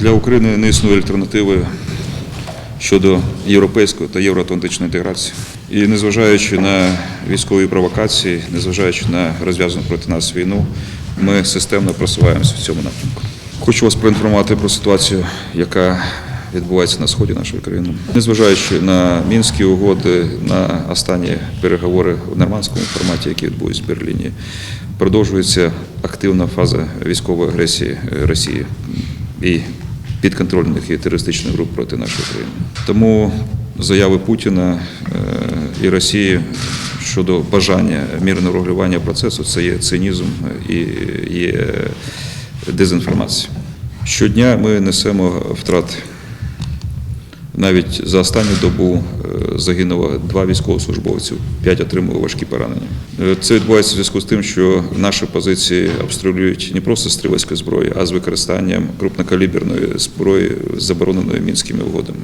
Для України не існує альтернативи щодо європейської та євроатлантичної інтеграції. І незважаючи на військові провокації, незважаючи на розв'язану проти нас війну, ми системно просуваємося в цьому напрямку. Хочу вас проінформувати про ситуацію, яка відбувається на сході нашої країни. Незважаючи на мінські угоди, на останні переговори в нормандському форматі, які відбулись в Берліні, продовжується активна фаза військової агресії Росії і підконтрольних і терористичних груп проти нашої країни. Тому заяви Путіна е, і Росії щодо бажання мирного регулювання процесу це є цинізм і є дезінформація. Щодня ми несемо втрати. Навіть за останню добу е, загинуло два військовослужбовців, п'ять отримали важкі поранення. Е, Це відбувається в зв'язку з тим, що наші позиції обстрілюють не просто стрілецькою зброєю, а з використанням крупнокаліберної зброї, забороненої мінськими угодами.